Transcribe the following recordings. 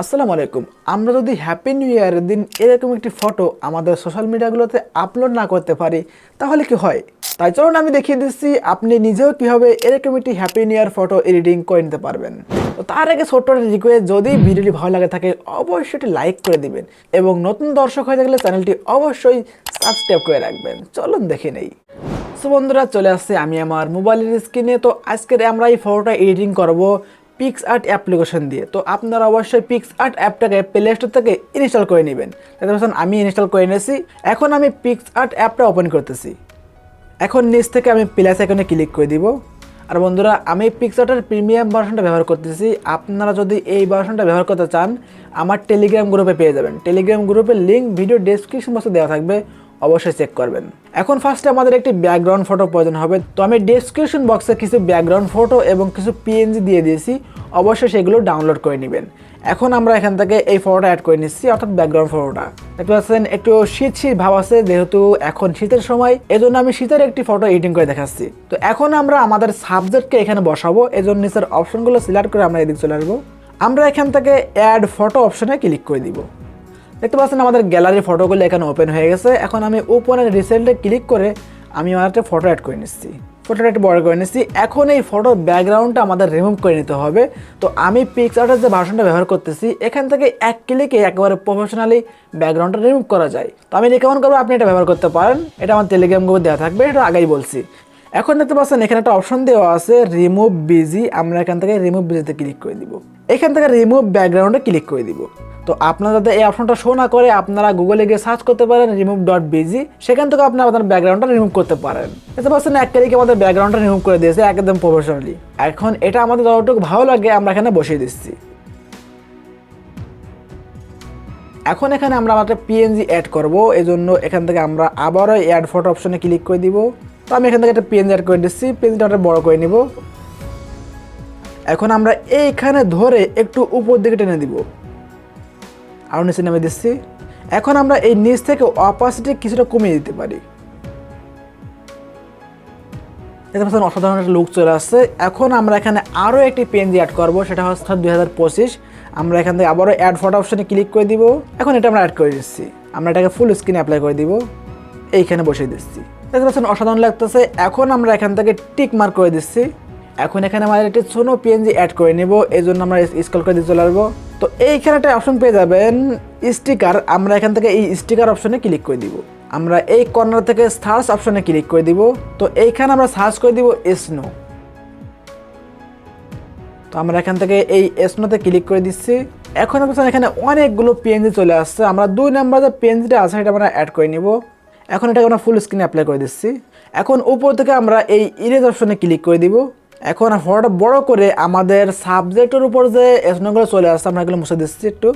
আসসালামু আলাইকুম। আমরা যদি হ্যাপি নিউ ইয়ারের দিন এরকম একটি ফটো আমাদের সোশ্যাল মিডিয়াগুলোতে আপলোড না করতে পারি, তাহলে কি হয়? তাই চলুন আমি দেখিয়ে দিচ্ছি আপনি নিজেও কীভাবে এরকম একটি happy new year photo editing করে নিতে পারবেন। তো তার আগে ছোট্ট রিকোয়েস্ট যদি ভিডিওটি ভালো লাগে থাকে অবশ্যই এটি লাইক করে দিবেন এবং নতুন দর্শক হয়ে থাকলে চ্যানেলটি অবশ্যই সাবস্ক্রাইব করে রাখবেন। চলুন দেখে নেই। সো বন্ধুরা, চলে আসছে আমি আমার মোবাইলের স্ক্রিনে তো আজকের আমরা এই ফটোটা এডিটিং করব পিক্স আর্ট অ্যাপ্লিকেশন দিয়ে। তো আপনারা অবশ্যই পিক্স আর্ট অ্যাপটাকে প্লে স্টোর থেকে ইনস্টল করে নেবেন। পাচ্ছেন, আমি ইনস্টল করে নিয়েছি। এখন আমি পিক্স আর্ট অ্যাপটা ওপেন করতেছি। এখন নিচ থেকে আমি প্লাস আইকনে ক্লিক করে দিব। আর বন্ধুরা, আমি পিক্সার্টের প্রিমিয়াম ভার্সনটা ব্যবহার করতেছি। আপনারা যদি এই ভার্সনটা ব্যবহার করতে চান, আমার টেলিগ্রাম গ্রুপে পেয়ে যাবেন। টেলিগ্রাম গ্রুপের লিঙ্ক ভিডিও ডেসক্রিপশন বক্সে দেওয়া থাকবে। অবশ্যই চেক করবেন। এখন ফার্স্টে আমাদের একটি ব্যাকগ্রাউন্ড ফটো প্রয়োজন হবে। তো আমি ডেসক্রিপশন বক্সে কিছু ব্যাকগ্রাউন্ড ফটো এবং কিছু পিএনজি দিয়ে দিয়েছি। অবশ্যই সেগুলো ডাউনলোড করে নেবেন। এখন আমরা এখান থেকে এই ফটোটা অ্যাড করে নিচ্ছি, অর্থাৎ ব্যাকগ্রাউন্ড ফটোটা দেখতে পাচ্ছেন, একটু শীত শীত ভাব আছে, যেহেতু এখন শীতের সময়, এজন্য আমি শীতের একটি ফটো এডিটিং করে দেখাচ্ছি। তো এখন আমরা আমাদের সাবজেক্টকে এখানে বসাবো। এজন্য নিচের অপশনগুলো সিলেক্ট করে আমরা এদিকে চলে আসব। আমরা এখান থেকে অ্যাড ফটো অপশনে ক্লিক করে দিব। দেখতে পাচ্ছেন আমাদের গ্যালারি ফটোগুলো এখানে ওপেন হয়ে গেছে। এখন আমি উপরে রিসেন্টে ক্লিক করে আমি আমার একটা ফটো অ্যাড করে নিচ্ছি। ফটোটা একটু বড় করে নিচ্ছি। এখন এই ফটোর ব্যাকগ্রাউন্ডটা আমাদের রিমুভ করে নিতে হবে। তো আমি পিকচারের যে ভার্সনটা ব্যবহার করতেছি, এখান থেকে এক ক্লিকে একেবারে প্রফেশনালি ব্যাকগ্রাউন্ডটা রিমুভ করা যায়। তো আমি রেকমেন্ড করব আপনি এটা ব্যবহার করতে পারেন। এটা আমার টেলিগ্রাম গ্রুপে দেওয়া থাকবে এটা আগেই বলছি। এখন দেখতে পাচ্ছেন এখানে একটা অপশন দেওয়া আছে রিমুভ বিজি আমরা এখান থেকে রিমুভ বিজিতে ক্লিক করে দিব। এখান থেকে রিমুভ ব্যাকগ্রাউন্ডে ক্লিক করে দিব। তো আপনারা যাতে এই অপশনটা শো না করে, আপনারা গুগলে গিয়ে সার্চ করতে পারেন রিমুভ ডট বিজি সেখান থেকে আপনারা আপনার ব্যাকগ্রাউন্ডটা রিমুভ করতে পারেন। দেখতে পাচ্ছেন এক তারিখে আমাদের ব্যাকগ্রাউন্ডটা রিমুভ করে দিয়েছে একদম প্রফেশনালি এখন এটা আমাদের যতটুকু ভালো লাগে, আমরা এখানে বসিয়ে দিচ্ছি। এখন এখানে আমরা আমাদের পিএনজি অ্যাড করব এই জন্য এখান থেকে আমরা আবারও অ্যাড ফটো অপশনে ক্লিক করে দিব। তো আমি এখান থেকে একটা পিএনজি অ্যাড করে দিচ্ছি পিএনজিটা বড় করে নিব। এখন আমরা এইখানে ধরে একটু উপর দিকে টেনে দিব। আরও নিচে নেমে দিচ্ছি। এখন আমরা এই নিচ থেকে অপাসিটি কিছুটা কমিয়ে দিতে পারি। দেখতে পাচ্ছেন অসাধারণ একটা লুক চলে আসছে। এখন আমরা এখানে আরও একটি পেনজি অ্যাড করব, সেটা হচ্ছে দুই হাজার পঁচিশ। আমরা এখান থেকে আবারও অ্যাড ফটো অপশানে ক্লিক করে দিব। এখন এটা আমরা অ্যাড করে দিচ্ছি। আমরা এটাকে ফুল স্ক্রিনে অ্যাপ্লাই করে দিব। এইখানে বসিয়ে দিচ্ছি। দেখতে পাচ্ছেন অসাধারণ লাগতেছে। এখন আমরা এখান থেকে টিক মার্ক করে দিচ্ছি। এখন এখানে আমাদের একটি ছোনো পিএনজি অ্যাড করে নেব। এই জন্য আমরা স্কল করে দিয়ে চলে আসব। তো এইখানে একটা অপশন পেয়ে যাবেন স্টিকার আমরা এখান থেকে এই স্টিকার অপশনে ক্লিক করে দিব। আমরা এই কর্নার থেকে সার্চ অপশনে ক্লিক করে দিব। তো এইখানে আমরা সার্চ করে দিব স্নো তো আমরা এখান থেকে এই স্নোতে ক্লিক করে দিচ্ছি। এখন আপনার এখানে অনেকগুলো পিএনজি চলে আসছে। আমরা দুই নাম্বার যে পিএনজিটা আছে সেটা আমরা অ্যাড করে নিব। এখন এটাকে আমরা ফুল স্ক্রিনে অ্যাপ্লাই করে দিচ্ছি। এখন উপর থেকে আমরা এই ইরেজ অপশনে ক্লিক করে দিব। এখন ফটোটা বড় করে আমাদের সাবজেক্টের উপর যে স্নোগুলো চলে আসছে, আমরা এগুলো মুছে দিচ্ছি একটু।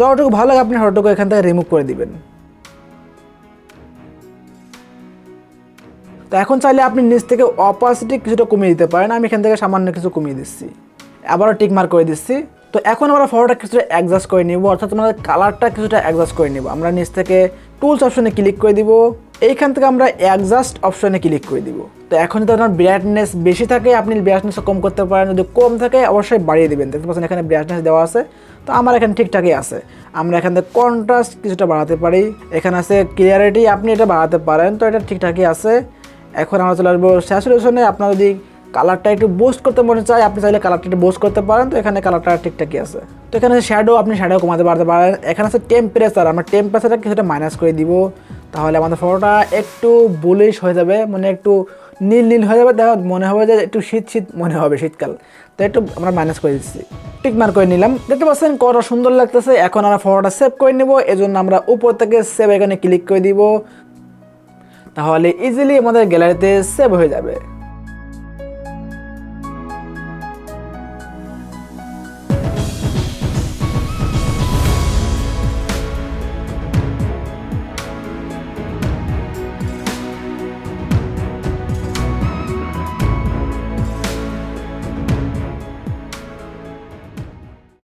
যতটুকু ভালো লাগে আপনি ফটোটুকু এখান থেকে রিমুভ করে দিবেন। তো এখন চাইলে আপনি নিচ থেকে অপাসিটি কিছুটা কমিয়ে দিতে পারেন, আমি এখান থেকে সামান্য কিছু কমিয়ে দিচ্ছি। আবারও টিক মার্ক করে দিচ্ছি। তো এখন আমরা ফটোটা কিছুটা অ্যাডজাস্ট করে নিব, অর্থাৎ আমাদের কালারটা কিছুটা অ্যাডজাস্ট করে নিব। আমরা নিচ থেকে টুলস অপশনে ক্লিক করে দিব। এইখান থেকে আমরা অ্যাডজাস্ট অপশনে ক্লিক করে দিব। তো এখন যদি আপনার ব্রাইটনেস বেশি থাকে, আপনি ব্রাইটনেস কম করতে পারেন। যদি কম থাকে, অবশ্যই বাড়িয়ে দেবেন। দেখতে পাচ্ছেন, এখানে ব্রাইটনেস দেওয়া আছে। তো আমার এখানে ঠিকঠাকই আছে। আমরা এখান থেকে কন্ট্রাস্ট কিছুটা বাড়াতে পারি। এখানে আছে ক্লিয়ারিটি আপনি এটা বাড়াতে পারেন। তো এটা ঠিকঠাকই আছে। এখন আমরা চলে আসব স্যাচুরেশনে আপনার যদি কালারটা একটু বুস্ট করতে মনে চায়, আপনি চাইলে কালারটা একটু বুস্ট করতে পারেন। তো এখানে কালারটা ঠিকঠাকই আছে। তো এখানে শ্যাডো আপনি শ্যাডো কমাতে পারতে পারেন। এখানে আছে টেম্পারেচার আমরা টেম্পারেচারটা কিছুটা মাইনাস করে দিব। তাহলে আমাদের ফটোটা একটু বুলিশ হয়ে যাবে মানে একটু নীল নীল হয়ে যাবে, দেখো, মনে হবে যে একটু শীত শীত মনে হবে শীতকাল। তো একটু আমরা মাইনাস করে দিচ্ছি। টিকমার করে নিলাম। দেখতে পাচ্ছেন, কত সুন্দর লাগতেছে। এখন আমরা ফটোটা সেভ করে নেব, এজন্য আমরা উপর থেকে সেভ এখানে ক্লিক করে দিব। তাহলে ইজিলি আমাদের গ্যালারিতে সেভ হয়ে যাবে।